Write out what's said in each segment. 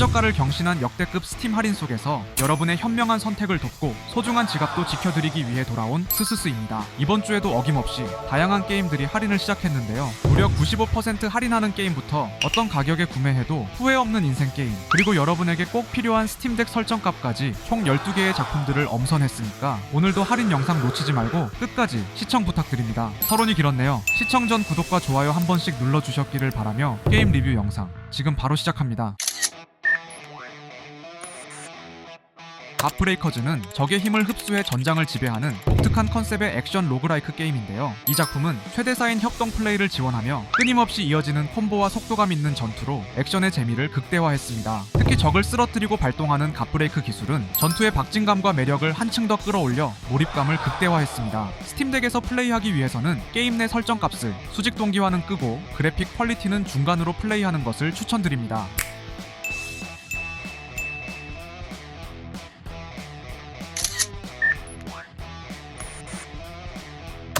최저가를 경신한 역대급 스팀 할인 속에서 여러분의 현명한 선택을 돕고 소중한 지갑도 지켜드리기 위해 돌아온 스스스입니다. 이번 주에도 어김없이 다양한 게임들이 할인을 시작했는데요. 무려 95% 할인하는 게임부터 어떤 가격에 구매해도 후회 없는 인생 게임 그리고 여러분에게 꼭 필요한 스팀덱 설정값까지 총 12개의 작품들을 엄선했으니까 오늘도 할인 영상 놓치지 말고 끝까지 시청 부탁드립니다. 서론이 길었네요. 시청 전 구독과 좋아요 한 번씩 눌러주셨기를 바라며 게임 리뷰 영상 지금 바로 시작합니다. 갓브레이커즈는 적의 힘을 흡수해 전장을 지배하는 독특한 컨셉의 액션 로그라이크 게임인데요. 이 작품은 최대사인 협동 플레이를 지원하며 끊임없이 이어지는 콤보와 속도감 있는 전투로 액션의 재미를 극대화했습니다. 특히 적을 쓰러뜨리고 발동하는 갓브레이크 기술은 전투의 박진감과 매력을 한층 더 끌어올려 몰입감을 극대화했습니다. 스팀덱에서 플레이하기 위해서는 게임 내 설정 값을 수직 동기화는 끄고 그래픽 퀄리티는 중간으로 플레이하는 것을 추천드립니다.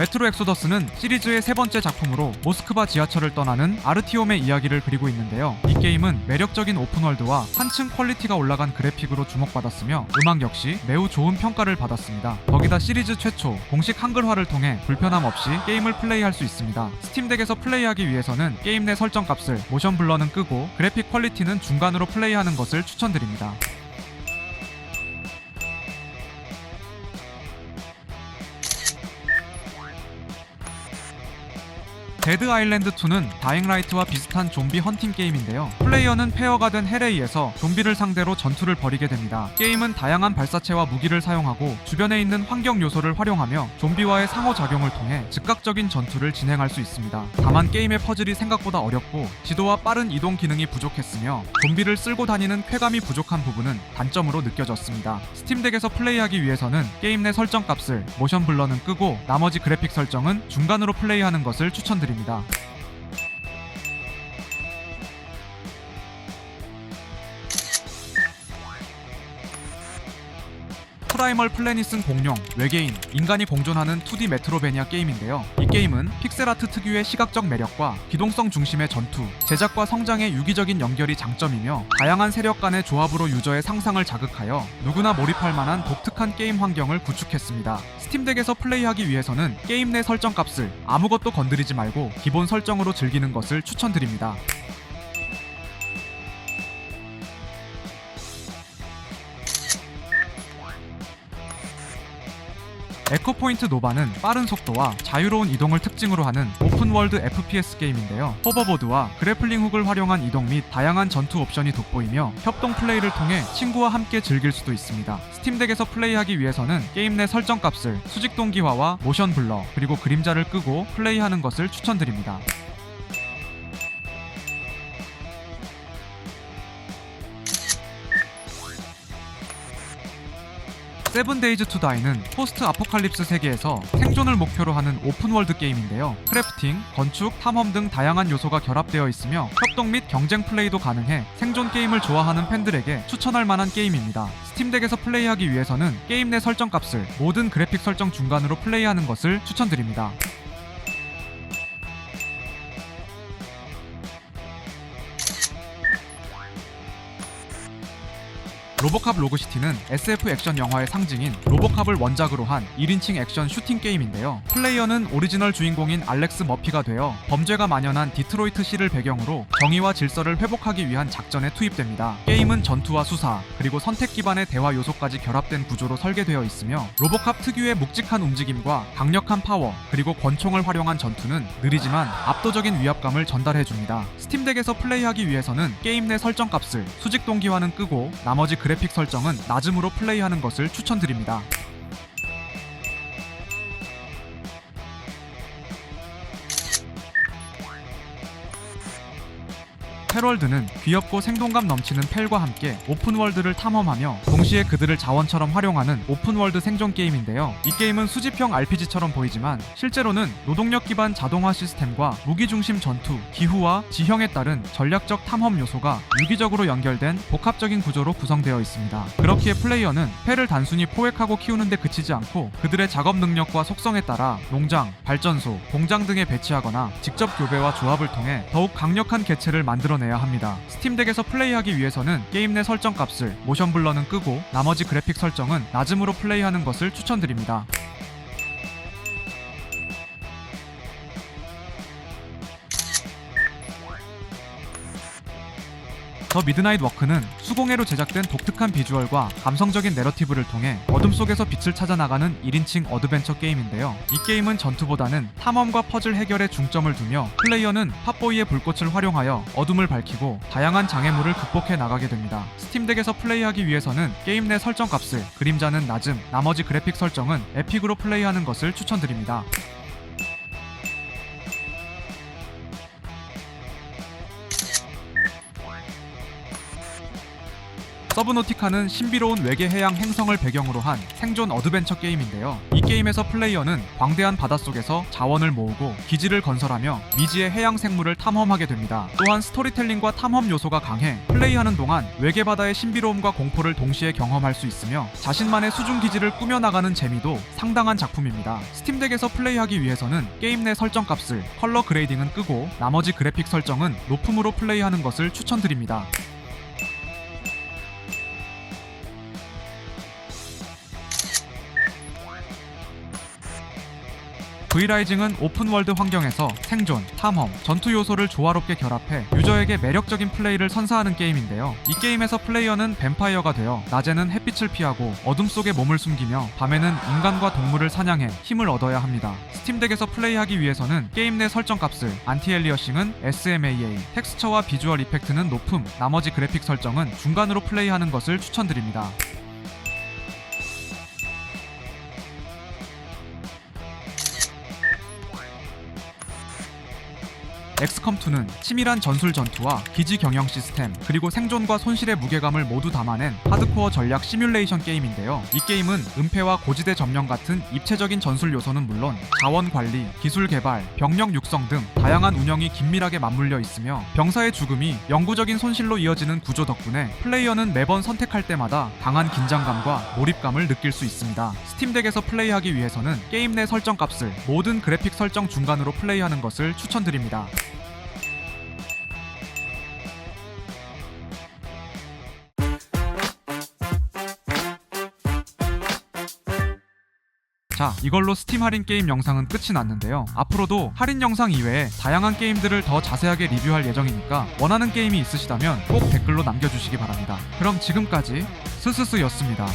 메트로 엑소더스는 시리즈의 세 번째 작품으로 모스크바 지하철을 떠나는 아르티옴의 이야기를 그리고 있는데요. 이 게임은 매력적인 오픈월드와 한층 퀄리티가 올라간 그래픽으로 주목받았으며 음악 역시 매우 좋은 평가를 받았습니다. 거기다 시리즈 최초 공식 한글화를 통해 불편함 없이 게임을 플레이할 수 있습니다. 스팀덱에서 플레이하기 위해서는 게임 내 설정 값을 모션 블러는 끄고 그래픽 퀄리티는 중간으로 플레이하는 것을 추천드립니다. 데드 아일랜드 2는 다잉라이트와 비슷한 좀비 헌팅 게임인데요. 플레이어는 페어가 된 헬레이에서 좀비를 상대로 전투를 벌이게 됩니다. 게임은 다양한 발사체와 무기를 사용하고 주변에 있는 환경 요소를 활용하며 좀비와의 상호작용을 통해 즉각적인 전투를 진행할 수 있습니다. 다만 게임의 퍼즐이 생각보다 어렵고 지도와 빠른 이동 기능이 부족했으며 좀비를 쓸고 다니는 쾌감이 부족한 부분은 단점으로 느껴졌습니다. 스팀덱에서 플레이하기 위해서는 게임 내 설정 값을 모션 블러는 끄고 나머지 그래픽 설정은 중간으로 플레이하는 것을 추천드립니다. 감 사. 프라이멀 플래닛은 공룡, 외계인, 인간이 공존하는 2D 메트로베니아 게임인데요. 이 게임은 픽셀아트 특유의 시각적 매력과 기동성 중심의 전투, 제작과 성장의 유기적인 연결이 장점이며 다양한 세력 간의 조합으로 유저의 상상을 자극하여 누구나 몰입할 만한 독특한 게임 환경을 구축했습니다. 스팀덱에서 플레이하기 위해서는 게임 내 설정 값을 아무것도 건드리지 말고 기본 설정으로 즐기는 것을 추천드립니다. 에코포인트 노바는 빠른 속도와 자유로운 이동을 특징으로 하는 오픈월드 FPS 게임인데요. 호버보드와 그래플링 훅을 활용한 이동 및 다양한 전투 옵션이 돋보이며 협동 플레이를 통해 친구와 함께 즐길 수도 있습니다. 스팀덱에서 플레이하기 위해서는 게임 내 설정 값을 수직 동기화와 모션 블러 그리고 그림자를 끄고 플레이하는 것을 추천드립니다. 세븐데이즈 투 다이는 포스트 아포칼립스 세계에서 생존을 목표로 하는 오픈월드 게임인데요. 크래프팅, 건축, 탐험 등 다양한 요소가 결합되어 있으며 협동 및 경쟁 플레이도 가능해 생존 게임을 좋아하는 팬들에게 추천할 만한 게임입니다. 스팀덱에서 플레이하기 위해서는 게임 내 설정 값을 모든 그래픽 설정 중간으로 플레이하는 것을 추천드립니다. 로보캅 로그시티는 SF 액션 영화의 상징인 로보캅을 원작으로 한 1인칭 액션 슈팅 게임인데요. 플레이어는 오리지널 주인공인 알렉스 머피가 되어 범죄가 만연한 디트로이트시를 배경으로 정의와 질서를 회복하기 위한 작전에 투입됩니다. 게임은 전투와 수사, 그리고 선택 기반의 대화 요소까지 결합된 구조로 설계되어 있으며 로보캅 특유의 묵직한 움직임과 강력한 파워, 그리고 권총을 활용한 전투는 느리지만 압도적인 위압감을 전달해줍니다. 스팀덱에서 플레이하기 위해서는 게임 내 설정 값을 수직 동기화는 끄고 나머지 그 래픽 설정은 낮음으로 플레이하는 것을 추천드립니다. 패럴드는 귀엽고 생동감 넘치는 펠과 함께 오픈월드를 탐험하며 동시에 그들을 자원처럼 활용하는 오픈월드 생존 게임인데요. 이 게임은 수집형 RPG처럼 보이지만 실제로는 노동력 기반 자동화 시스템과 무기 중심 전투, 기후와 지형에 따른 전략적 탐험 요소가 유기적으로 연결된 복합적인 구조로 구성되어 있습니다. 그렇기에 플레이어는 펠을 단순히 포획하고 키우는데 그치지 않고 그들의 작업 능력과 속성에 따라 농장, 발전소, 공장 등에 배치하거나 직접 교배와 조합을 통해 더욱 강력한 개체를 만들어내야 내야 합니다. 스팀덱에서 플레이하기 위해서는 게임 내 설정 값을 모션 블러는 끄고 나머지 그래픽 설정은 낮음으로 플레이하는 것을 추천드립니다. 더 미드나잇 워크는 수공예로 제작된 독특한 비주얼과 감성적인 내러티브를 통해 어둠 속에서 빛을 찾아 나가는 1인칭 어드벤처 게임인데요. 이 게임은 전투보다는 탐험과 퍼즐 해결에 중점을 두며 플레이어는 팟보이의 불꽃을 활용하여 어둠을 밝히고 다양한 장애물을 극복해 나가게 됩니다. 스팀덱에서 플레이하기 위해서는 게임 내 설정 값을 그림자는 낮음, 나머지 그래픽 설정은 에픽으로 플레이하는 것을 추천드립니다. 서브노티카는 신비로운 외계 해양 행성을 배경으로 한 생존 어드벤처 게임인데요. 이 게임에서 플레이어는 광대한 바닷속에서 자원을 모으고 기지를 건설하며 미지의 해양 생물을 탐험하게 됩니다. 또한 스토리텔링과 탐험 요소가 강해 플레이하는 동안 외계 바다의 신비로움과 공포를 동시에 경험할 수 있으며 자신만의 수중 기지를 꾸며나가는 재미도 상당한 작품입니다. 스팀덱에서 플레이하기 위해서는 게임 내 설정 값을 컬러 그레이딩은 끄고 나머지 그래픽 설정은 높음으로 플레이하는 것을 추천드립니다. V라이징은 오픈월드 환경에서 생존, 탐험, 전투 요소를 조화롭게 결합해 유저에게 매력적인 플레이를 선사하는 게임인데요. 이 게임에서 플레이어는 뱀파이어가 되어 낮에는 햇빛을 피하고 어둠 속에 몸을 숨기며 밤에는 인간과 동물을 사냥해 힘을 얻어야 합니다. 스팀덱에서 플레이하기 위해서는 게임 내 설정 값을 안티엘리어싱은 SMAA, 텍스처와 비주얼 이펙트는 높음, 나머지 그래픽 설정은 중간으로 플레이하는 것을 추천드립니다. 엑스컴2는 치밀한 전술 전투와 기지 경영 시스템 그리고 생존과 손실의 무게감을 모두 담아낸 하드코어 전략 시뮬레이션 게임인데요. 이 게임은 은폐와 고지대 점령 같은 입체적인 전술 요소는 물론 자원 관리, 기술 개발, 병력 육성 등 다양한 운영이 긴밀하게 맞물려 있으며 병사의 죽음이 영구적인 손실로 이어지는 구조 덕분에 플레이어는 매번 선택할 때마다 강한 긴장감과 몰입감을 느낄 수 있습니다. 스팀덱에서 플레이하기 위해서는 게임 내 설정 값을 모든 그래픽 설정 중간으로 플레이하는 것을 추천드립니다. 자, 이걸로 스팀 할인 게임 영상은 끝이 났는데요. 앞으로도 할인 영상 이외에 다양한 게임들을 더 자세하게 리뷰할 예정이니까 원하는 게임이 있으시다면 꼭 댓글로 남겨주시기 바랍니다. 그럼 지금까지 스스스였습니다.